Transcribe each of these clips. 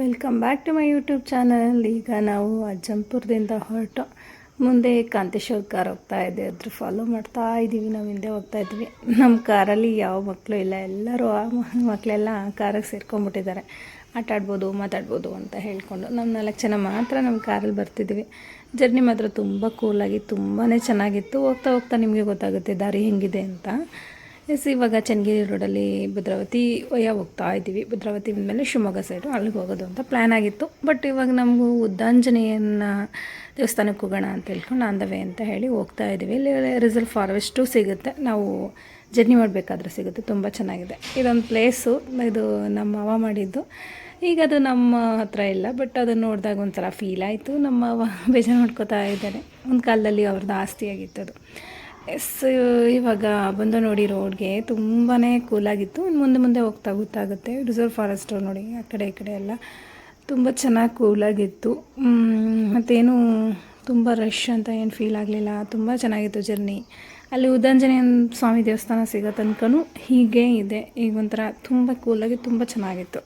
Welcome back to my YouTube channel. ಈಗ ನಾವು ಅಜ್ಜಂಪುರದಿಂದ ಹೊರಟು ಮುಂದೆ ಕಾಂತೇಶ್ವರ ಕಾರ್ ಹೋಗ್ತಾ ಇದೆ. ಅದ್ರ ಫಾಲೋ ಮಾಡ್ತಾ ಇದ್ದೀವಿ ನಾವು ಹಿಂದೆ ಹೋಗ್ತಾ ಇದ್ವಿ. ನಮ್ಮ ಕಾರಲ್ಲಿ ಯಾವ ಮಕ್ಕಳು ಇಲ್ಲ. ಎಲ್ಲರೂ ಆ ಮಕ್ಕಳೆಲ್ಲ ಮಕ್ಕಳೆಲ್ಲ ಕಾರಿಗೆ ಸೇರ್ಕೊಂಡ್ಬಿಟ್ಟಿದ್ದಾರೆ. ಆಟ ಆಡ್ಬೋದು, ಮಾತಾಡ್ಬೋದು ಅಂತ ಹೇಳ್ಕೊಂಡು ನಮ್ಮ ನಾಲ್ಕು ಜನ ಮಾತ್ರ ನಮ್ಮ ಕಾರಲ್ಲಿ ಬರ್ತಿದ್ವಿ. ಜರ್ನಿ ಮಾತ್ರ ತುಂಬ ಕೂಲಾಗಿ ತುಂಬಾ ಚೆನ್ನಾಗಿತ್ತು. ಹೋಗ್ತಾ ಹೋಗ್ತಾ ನಿಮಗೆ ಗೊತ್ತಾಗುತ್ತೆ, ದಾರಿ ಹೆಂಗಿದೆ ಅಂತ. ಎಸ್ ಇವಾಗ ಚನ್ನಗಿರಿ ರೋಡಲ್ಲಿ ಭದ್ರಾವತಿ ವಯ ಹೋಗ್ತಾ ಇದ್ದೀವಿ. ಭದ್ರಾವತಿ ಮೇಲೆ ಶಿವಮೊಗ್ಗ ಸೈಡು ಅಲ್ಲಿಗೆ ಹೋಗೋದು ಅಂತ ಪ್ಲ್ಯಾನ್ ಆಗಿತ್ತು. ಬಟ್ ಇವಾಗ ನಮಗೂ ಉದ್ದಾಂಜನೇಯನ ದೇವಸ್ಥಾನಕ್ಕೆ ಹೋಗೋಣ ಅಂತ ಹೇಳ್ಕೊಂಡು ಅಂದವೇ ಅಂತ ಹೇಳಿ ಹೋಗ್ತಾ ಇದ್ದೀವಿ. ಇಲ್ಲಿ ರಿಸರ್ವ್ ಫಾರೆಸ್ಟು ಸಿಗುತ್ತೆ. ನಾವು ಜರ್ನಿ ಮಾಡಬೇಕಾದ್ರೆ ಸಿಗುತ್ತೆ. ತುಂಬ ಚೆನ್ನಾಗಿದೆ. ಇದೊಂದು ಪ್ಲೇಸು ಇದು ನಮ್ಮ ಮಾವ ಮಾಡಿದ್ದು. ಈಗ ಅದು ನಮ್ಮ ಹತ್ರ ಇಲ್ಲ. ಬಟ್ ಅದನ್ನು ನೋಡಿದಾಗ ಒಂಥರ ಫೀಲ್ ಆಯಿತು. ನಮ್ಮ ಅವ ಬೇಜಾರು ಮಾಡ್ಕೋತಾ ಇದ್ದಾರೆ. ಒಂದು ಕಾಲದಲ್ಲಿ ಅವ್ರದ್ದು ಆಸ್ತಿಯಾಗಿತ್ತು ಅದು. ಎಸ್, ಇವಾಗ ಬಂದು ನೋಡಿ ರೋಡ್ಗೆ ತುಂಬಾ ಕೂಲಾಗಿತ್ತು ಮುಂದೆ ಮುಂದೆ ಹೋಗ್ತಾ ಗೊತ್ತಾಗುತ್ತೆ. ರಿಸರ್ವ್ ಫಾರೆಸ್ಟ್ ನೋಡಿ, ಆ ಕಡೆ ಈ ಕಡೆ ಎಲ್ಲ ತುಂಬ ಚೆನ್ನಾಗಿ ಕೂಲಾಗಿತ್ತು ಮತ್ತೇನು ತುಂಬ ರಶ್ ಅಂತ ಏನು ಫೀಲ್ ಆಗಲಿಲ್ಲ. ತುಂಬ ಚೆನ್ನಾಗಿತ್ತು ಜರ್ನಿ ಅಲ್ಲಿ ಉದಾಂಜನೇಯ ಸ್ವಾಮಿ ದೇವಸ್ಥಾನ ಸಿಗೋ ತನಕನೂ ಹೀಗೆ ಇದೆ. ಈಗ ಒಂಥರ ತುಂಬ ಕೂಲಾಗಿ ತುಂಬ ಚೆನ್ನಾಗಿತ್ತು.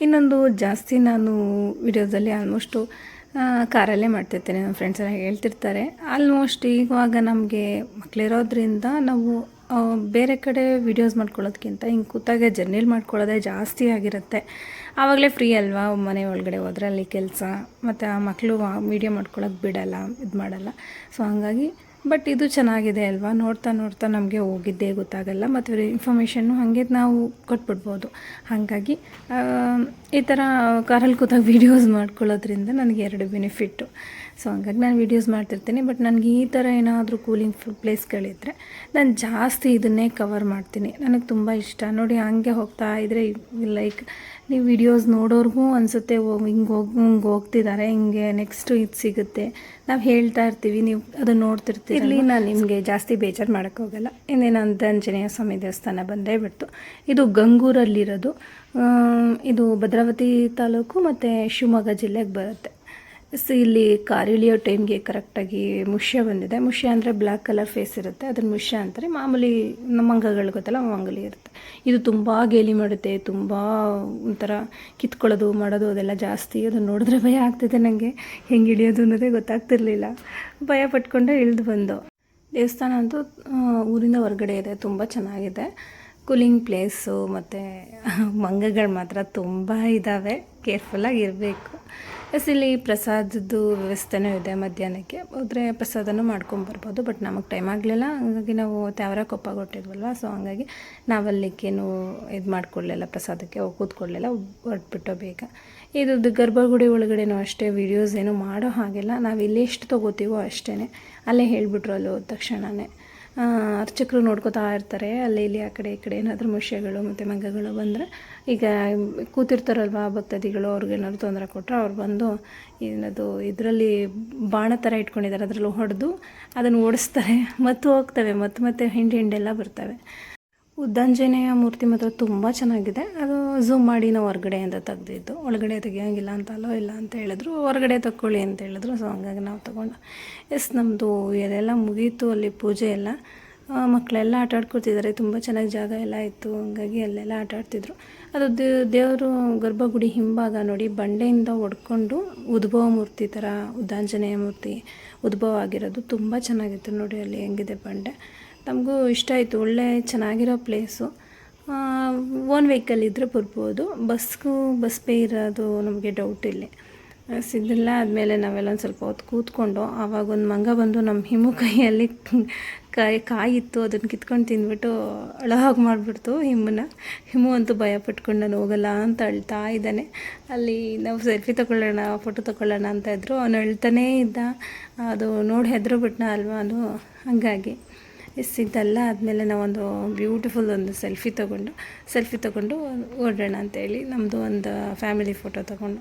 ಇನ್ನೊಂದು ಜಾಸ್ತಿ ನಾನು ವಿಡಿಯೋದಲ್ಲಿ ಆಲ್ಮೋಸ್ಟು ಕಾರಲ್ಲೇ ಮಾಡ್ತಿರ್ತೇನೆ. ನಮ್ಮ ಫ್ರೆಂಡ್ಸ್ ಎಲ್ಲ ಹೇಳ್ತಿರ್ತಾರೆ. ಆಲ್ಮೋಸ್ಟ್ ಇವಾಗ ನಮಗೆ ಮಕ್ಕಳಿರೋದ್ರಿಂದ ನಾವು ಬೇರೆ ಕಡೆ ವಿಡಿಯೋಸ್ ಮಾಡ್ಕೊಳ್ಳೋದಕ್ಕಿಂತ ಹಿಂಗೆ ಕೂತಾಗೆ ಜರ್ನಿಲ್ ಮಾಡ್ಕೊಳ್ಳೋದೇ ಜಾಸ್ತಿ ಆಗಿರುತ್ತೆ. ಆವಾಗಲೇ ಫ್ರೀ ಅಲ್ವಾ? ಮನೆ ಒಳಗಡೆ ಹೋದ್ರೆ ಅಲ್ಲಿ ಕೆಲಸ, ಮತ್ತು ಆ ಮಕ್ಕಳು ವೀಡಿಯೋ ಮಾಡ್ಕೊಳ್ಳೋಕೆ ಬಿಡಲ್ಲ, ಇದು ಮಾಡಲ್ಲ. ಸೊ ಹಂಗಾಗಿ ಬಟ್ ಇದು ಚೆನ್ನಾಗಿದೆ ಅಲ್ವಾ? ನೋಡ್ತಾ ನೋಡ್ತಾ ನಮಗೆ ಹೋಗಿದ್ದೇ ಗೊತ್ತಾಗಲ್ಲ. ಮತ್ತು ಇನ್ಫಾರ್ಮೇಷನ್ನು ಹಾಗೆ ನಾವು ಕೊಟ್ಬಿಡ್ಬೋದು. ಹಾಗಾಗಿ ಈ ಥರ ಕಾರಲ್ಲಿ ಕೂತಾಗ ವೀಡಿಯೋಸ್ ಮಾಡ್ಕೊಳ್ಳೋದ್ರಿಂದ ನನಗೆ ಎರಡು ಬೆನಿಫಿಟ್ಟು ಸೊ ಹಂಗಾಗಿ ನಾನು ವೀಡಿಯೋಸ್ ಮಾಡ್ತಿರ್ತೀನಿ ಬಟ್ ನನಗೆ ಈ ಥರ ಏನಾದರೂ ಕೂಲಿಂಗ್ ಪ್ಲೇಸ್ಗಳಿದ್ದರೆ ನಾನು ಜಾಸ್ತಿ ಇದನ್ನೇ ಕವರ್ ಮಾಡ್ತೀನಿ. ನನಗೆ ತುಂಬ ಇಷ್ಟ. ನೋಡಿ, ಹಂಗೆ ಹೋಗ್ತಾ ಇದ್ದರೆ ಲೈಕ್ ನೀವು ವಿಡಿಯೋಸ್ ನೋಡೋರ್ಗೂ ಅನಿಸುತ್ತೆ ಹಿಂಗೆ ಹೋಗಿ, ಹಿಂಗೆ ಹೋಗ್ತಿದ್ದಾರೆ ಹಿಂಗೆ ನೆಕ್ಸ್ಟು ಇದು ಸಿಗುತ್ತೆ. ನಾವು ಹೇಳ್ತಾ ಇರ್ತೀವಿ, ನೀವು ಅದನ್ನು ನೋಡ್ತಿರ್ತೀವಿ ಇಲ್ಲಿ ನಾನು ನಿಮಗೆ ಜಾಸ್ತಿ ಬೇಜಾರು ಮಾಡೋಕ್ಕೆ ಹೋಗಲ್ಲ. ಇನ್ನೇನು ಅಂತ ಆಂಜನೇಯ ಸ್ವಾಮಿ ದೇವಸ್ಥಾನ ಬಂದೇ ಬಿಡ್ತು. ಇದು ಗಂಗೂರಲ್ಲಿರೋದು. ಇದು ಭದ್ರಾವತಿ ತಾಲೂಕು ಮತ್ತು ಶಿವಮೊಗ್ಗ ಜಿಲ್ಲೆಗೆ ಬರುತ್ತೆ. ಸೊ ಇಲ್ಲಿ ಕಾರಿಳಿಯೋ ಟೈಮ್ಗೆ ಕರೆಕ್ಟಾಗಿ ಮುಷ್ಯ ಬಂದಿದೆ. ಮುಷ್ಯ ಅಂದರೆ ಬ್ಲ್ಯಾಕ್ ಕಲರ್ ಫೇಸ್ ಇರುತ್ತೆ. ಅದನ್ನು ಮುಷ್ಯ ಅಂತಾರೆ. ಮಾಮೂಲಿ ನಮ್ಮ ಮಂಗಗಳು ಗೊತ್ತಲ್ಲ ಮಂಗಲಿ ಇರುತ್ತೆ. ಇದು ತುಂಬ ಗೇಲಿ ಮಾಡುತ್ತೆ. ತುಂಬ ಒಂಥರ ಕಿತ್ಕೊಳ್ಳೋದು, ಮಾಡೋದು, ಅದೆಲ್ಲ ಜಾಸ್ತಿ. ಅದನ್ನು ನೋಡಿದ್ರೆ ಭಯ ಆಗ್ತಿದೆ ನನಗೆ ಹೆಂಗೆ ಇಳಿಯೋದು ಅನ್ನೋದೇ ಗೊತ್ತಾಗ್ತಿರ್ಲಿಲ್ಲ. ಭಯ ಪಟ್ಕೊಂಡೆ ಇಳಿದು ಬಂದು. ದೇವಸ್ಥಾನ ಅಂತೂ ಊರಿಂದ ಹೊರಗಡೆ ಇದೆ. ತುಂಬ ಚೆನ್ನಾಗಿದೆ. ಕೂಲಿಂಗ್ ಪ್ಲೇಸು ಮತ್ತು ಮಂಗಗಳು ಮಾತ್ರ ತುಂಬ ಇದ್ದಾವೆ ಕೇರ್ಫುಲ್ಲಾಗಿ ಇರಬೇಕು. ಎಸ್ ಇಲ್ಲಿ ಪ್ರಸಾದದ್ದು ವ್ಯವಸ್ಥೆನೂ ಇದೆ ಮಧ್ಯಾಹ್ನಕ್ಕೆ. ಹೋದರೆ ಪ್ರಸಾದನೂ ಮಾಡ್ಕೊಂಬರ್ಬೋದು ಬಟ್ ನಮಗೆ ಟೈಮ್ ಆಗಲಿಲ್ಲ. ಹಾಗಾಗಿ ನಾವು ತ್ಯಾವರ ಕೊಪ್ಪ ಕೊಟ್ಟಿದ್ವಲ್ವ ಸೊ ಹಾಗಾಗಿ ನಾವಲ್ಲಿಕ್ಕೇನು ಇದು ಮಾಡ್ಕೊಳ್ಳಲಿಲ್ಲ ಪ್ರಸಾದಕ್ಕೆ ಹೋಗಿ ಕೂತ್ಕೊಳ್ಳಿಲ್ಲ ಹೊರಟ್ಬಿಟ್ಟು ಬೇಗ. ಇದು ಗರ್ಭಗುಡಿ ಒಳಗಡೆನೂ ಅಷ್ಟೇ ವೀಡಿಯೋಸ್ ಏನು ಮಾಡೋ ಹಾಗಿಲ್ಲ. ನಾವು ಇಲ್ಲಿ ಎಷ್ಟು ತೊಗೋತೀವೋ ಅಷ್ಟೇ ಅಲ್ಲೇ ಹೇಳಿಬಿಟ್ರು ಅಲ್ಲಿ ತಕ್ಷಣವೇ ಅರ್ಚಕರು ನೋಡ್ಕೋತಾ ಇರ್ತಾರೆ. ಅಲ್ಲಿ ಇಲ್ಲಿ ಆ ಕಡೆ ಈ ಕಡೆ ಏನಾದರೂ ಮುಷ್ಯಗಳು ಮತ್ತು ಮಂಗಗಳು ಬಂದರೆ ಈಗ ಕೂತಿರ್ತಾರಲ್ವ ಭಕ್ತಾದಿಗಳು ಅವ್ರಿಗೇನಾದ್ರು ತೊಂದರೆ ಕೊಟ್ಟರೆ ಅವ್ರು ಬಂದು ಏನದು ಇದರಲ್ಲಿ ಬಾಣ ಥರ ಇಟ್ಕೊಂಡಿದ್ದಾರೆ, ಅದರಲ್ಲಿ ಹೊಡೆದು ಅದನ್ನು ಓಡಿಸ್ತಾರೆ. ಮತ್ತು ಹೋಗ್ತವೆ ಮತ್ತು ಮತ್ತೆ ಹಿಂಡಿ ಹಿಂಡೆಲ್ಲ ಬರ್ತವೆ. ಉದ್ದಾಂಜನೇಯ ಮೂರ್ತಿ ಮಾತ್ರ ತುಂಬ ಚೆನ್ನಾಗಿದೆ. ಅದು ಝೂಮ್ ಮಾಡಿ ನಾವು ಹೊರಗಡೆಯಿಂದ ತೆಗ್ದಿದ್ದು. ಒಳಗಡೆ ತೆಗಿಯೋಂಗಿಲ್ಲ ಅಂತ ಅಲ್ಲೋ ಇಲ್ಲ ಅಂತ ಹೇಳಿದ್ರು. ಹೊರಗಡೆ ತಗೊಳ್ಳಿ ಅಂತ ಹೇಳಿದ್ರು. ಸೊ ಹಂಗಾಗಿ ನಾವು ತೊಗೊಂಡು. ಎಸ್ ನಮ್ಮದು ಎಲ್ಲ ಮುಗೀತು. ಅಲ್ಲಿ ಪೂಜೆ ಎಲ್ಲ ಮಕ್ಕಳೆಲ್ಲ ಆಟ ಆಡ್ಕೊತಿದ್ದಾರೆ ತುಂಬ ಚೆನ್ನಾಗಿ ಜಾಗ ಎಲ್ಲ ಇತ್ತು. ಹಂಗಾಗಿ ಅಲ್ಲೆಲ್ಲ ಆಟ ಆಡ್ತಿದ್ರು. ಅದು ದೇವರು ಗರ್ಭಗುಡಿ ಹಿಂಭಾಗ ನೋಡಿ ಬಂಡೆಯಿಂದ ಹೊಡ್ಕೊಂಡು ಉದ್ಭವ ಮೂರ್ತಿ ಥರ ಉದ್ದಾಂಜನೇಯ ಮೂರ್ತಿ ಉದ್ಭವ ಆಗಿರೋದು ತುಂಬ ಚೆನ್ನಾಗಿತ್ತು. ನೋಡಿ ಅಲ್ಲಿ ಹೆಂಗಿದೆ ಬಂಡೆ. ನಮಗೂ ಇಷ್ಟ ಆಯಿತು, ಒಳ್ಳೆ ಚೆನ್ನಾಗಿರೋ ಪ್ಲೇಸು. ಓನ್ ವೆಹಿಕಲ್ ಇದ್ದರೆ ಬರ್ಬೋದು. ಬಸ್ಗೂ, ಬಸ್ ಪೇ ಇರೋದು ನಮಗೆ ಡೌಟ್ ಇಲ್ಲಿ. ಸಿದ್ದಿಲ್ಲ ಆದಮೇಲೆ ನಾವೆಲ್ಲ ಒಂದು ಸ್ವಲ್ಪ ಹೊತ್ತು ಕೂತ್ಕೊಂಡು, ಆವಾಗ ಒಂದು ಮಂಗ ಬಂದು ನಮ್ಮ ಹಿಮು ಕೈಯಲ್ಲಿ ಕಾಯಿ, ಕಾಯಿತ್ತು, ಅದನ್ನು ಕಿತ್ಕೊಂಡು ತಿಂದ್ಬಿಟ್ಟು ಅಳಹಾಗಿ ಮಾಡಿಬಿಡ್ತು ಹಿಮ್ಮನ್ನ ಹಿಮು ಅಂತೂ ಭಯ ಪಟ್ಕೊಂಡು ನಾನು ಹೋಗಲ್ಲ ಅಂತ ಅಳ್ತಾ ಇದ್ದಾನೆ. ಅಲ್ಲಿ ನಾವು ಸೆಲ್ಫಿ ತೊಗೊಳ್ಳೋಣ, ಫೋಟೋ ತೊಗೊಳ್ಳೋಣ ಅಂತ ಇದ್ರು. ಅವನು ಅಳ್ತಾನೇ ಇದ್ದ. ಅದು ನೋಡಿ ಹೆದರು ಬಿಟ್ನ ಅಲ್ವಾ ಅದು? ಹಂಗಾಗಿ. ಎಸ್ ಇದೆಲ್ಲ ಆದಮೇಲೆ ನಾವೊಂದು ಬ್ಯೂಟಿಫುಲ್ ಒಂದು ಸೆಲ್ಫಿ ತೊಗೊಂಡು ಸೆಲ್ಫಿ ತೊಗೊಂಡು ಓಡೋಣ ಅಂತೇಳಿ ನಮ್ಮದು ಒಂದು ಫ್ಯಾಮಿಲಿ ಫೋಟೋ ತೊಗೊಂಡು.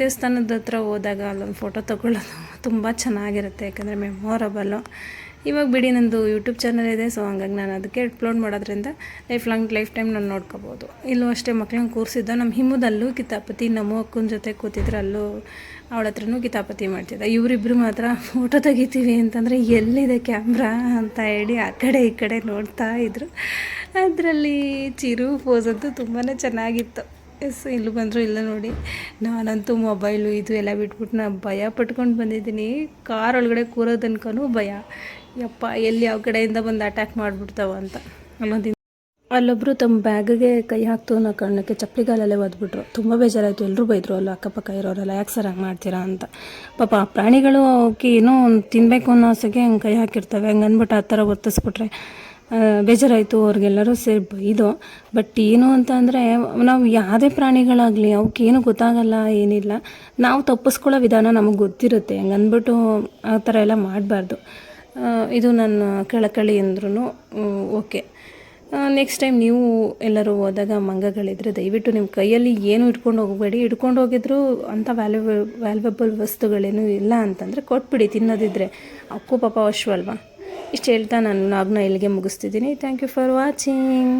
ದೇವಸ್ಥಾನದ ಹತ್ರ ಹೋದಾಗ ಅಲ್ಲೊಂದು ಫೋಟೋ ತೊಗೊಳ್ಳೋದು ತುಂಬ ಚೆನ್ನಾಗಿರುತ್ತೆ, ಯಾಕಂದರೆ ಮೆಮೊರಬಲ್ಲು ಇವಾಗ ಬಿಡಿ, ನಂದು ಯೂಟ್ಯೂಬ್ ಚಾನಲ್ ಇದೆ ಸೊ ಹಂಗಾಗಿ ನಾನು ಅದಕ್ಕೆ ಅಪ್ಲೋಡ್ ಮಾಡೋದ್ರಿಂದ ಲೈಫ್ ಲಾಂಗ್ ಲೈಫ್ ಟೈಮ್ ನಾನು ನೋಡ್ಕೋಬೋದು. ಇಲ್ಲೂ ಅಷ್ಟೇ ಮಕ್ಳನ್ನ ಕೂರಿಸಿದ್ದ ನಮ್ಮ ಹಿಮ್ಮದಲ್ಲೂ ಕಿತಾಪತಿ, ನಮ್ಮ ಅಕ್ಕನ ಜೊತೆ ಕೂತಿದ್ರೆ ಅಲ್ಲೂ ಅವಳ ಹತ್ರನೂ ಕಿತಾಪತಿ ಮಾಡ್ತಿದ್ದ. ಇವರಿಬ್ಬರು ಮಾತ್ರ ಫೋಟೋ ತೆಗಿತೀವಿ ಅಂತಂದರೆ ಎಲ್ಲಿದೆ ಕ್ಯಾಮ್ರಾ ಅಂತ ಹೇಳಿ ಆ ಕಡೆ ಈ ಕಡೆ ನೋಡ್ತಾ ಇದ್ರು. ಅದರಲ್ಲಿ ಚಿರು ಪೋಸ್ ಅಂತೂ ತುಂಬಾ ಚೆನ್ನಾಗಿತ್ತು. ಎಸ್ ಇಲ್ಲಿ ಬಂದರು, ಇಲ್ಲ ನೋಡಿ. ನಾನಂತೂ ಮೊಬೈಲು ಇದು ಎಲ್ಲ ಬಿಟ್ಬಿಟ್ಟು ನಾನು ಭಯ ಪಟ್ಕೊಂಡು ಬಂದಿದ್ದೀನಿ. ಕಾರ್ ಒಳಗಡೆ ಕೂರೋದನ್ಕೂ ಭಯ. ಯಪ್ಪ, ಎಲ್ಲಿ ಯಾವ ಕಡೆಯಿಂದ ಬಂದು ಅಟ್ಯಾಕ್ ಮಾಡಿಬಿಡ್ತಾವ ಅಂತ. ಅನ್ನೋದಿಂದ ಅಲ್ಲೊಬ್ಬರು ತಮ್ಮ ಬ್ಯಾಗ್ಗೆ ಕೈ ಹಾಕ್ತು ಅನ್ನೋ ಕಾರಣಕ್ಕೆ ಚಪ್ಪಲಿಗಾಲಲ್ಲೇ ಒದ್ಬಿಟ್ರು. ತುಂಬ ಬೇಜಾರಾಯಿತು. ಎಲ್ಲರೂ ಬೈದರು, ಅಲ್ಲ, ಅಕ್ಕಪಕ್ಕ ಇರೋರೆಲ್ಲ ಯಾಕೆ ಸರ್ ಹಂಗೆ ಮಾಡ್ತೀರಾ ಅಂತ. ಪಾಪ ಆ ಪ್ರಾಣಿಗಳು ಅವಕ್ಕೆ ಏನೋ ತಿನ್ನಬೇಕು ಅನ್ನೋ ಆಸೆಗೆ ಹಂಗೆ ಕೈ ಹಾಕಿರ್ತವೆ. ಹಂಗೆ ಅಂದ್ಬಿಟ್ಟು ಆ ಥರ ಒತ್ತಿಸ್ಬಿಟ್ರೆ ಬೇಜಾರಾಯಿತು. ಅವ್ರಿಗೆಲ್ಲರೂ ಸೇರಿ ಬೈದು. ಬಟ್ ಏನು ಅಂತ ಅಂದರೆ, ನಾವು ಯಾವುದೇ ಪ್ರಾಣಿಗಳಾಗಲಿ ಅವಕ್ಕೇನು ಗೊತ್ತಾಗಲ್ಲ, ಏನಿಲ್ಲ. ನಾವು ತಪ್ಪಿಸ್ಕೊಳ್ಳೋ ವಿಧಾನ ನಮಗೆ ಗೊತ್ತಿರುತ್ತೆ. ಹಂಗೆ ಅಂದ್ಬಿಟ್ಟು ಆ ಥರ ಎಲ್ಲ ಮಾಡಬಾರ್ದು. ಇದು ನನ್ನ ಕಳಕಳಿ ಅಂದ್ರೂ ಓಕೆ. ನೆಕ್ಸ್ಟ್ ಟೈಮ್ ನೀವು ಎಲ್ಲರೂ ಹೋದಾಗ ಮಂಗಗಳಿದ್ರೆ ದಯವಿಟ್ಟು ನಿಮ್ಮ ಕೈಯಲ್ಲಿ ಏನು ಇಟ್ಕೊಂಡು ಹೋಗಬೇಡಿ. ಇಟ್ಕೊಂಡು ಹೋಗಿದ್ರು ಅಂಥ ವ್ಯಾಲ್ಯೂಬಲ್ ವ್ಯಾಲ್ಯೂಬಲ್ ವಸ್ತುಗಳೇನು ಇಲ್ಲ ಅಂತಂದರೆ ಕೊಟ್ಬಿಡಿ, ತಿನ್ನೋದಿದ್ರೆ. ಅಕ್ಕು ಪಾಪ ಅಶ್ವಲ್ವಾ. ಇಷ್ಟು ಹೇಳ್ತಾ ನಾನು ನಾಗ್ನ ಇಲ್ಲಿಗೆ ಮುಗಿಸ್ತಿದ್ದೀನಿ. Thank you for watching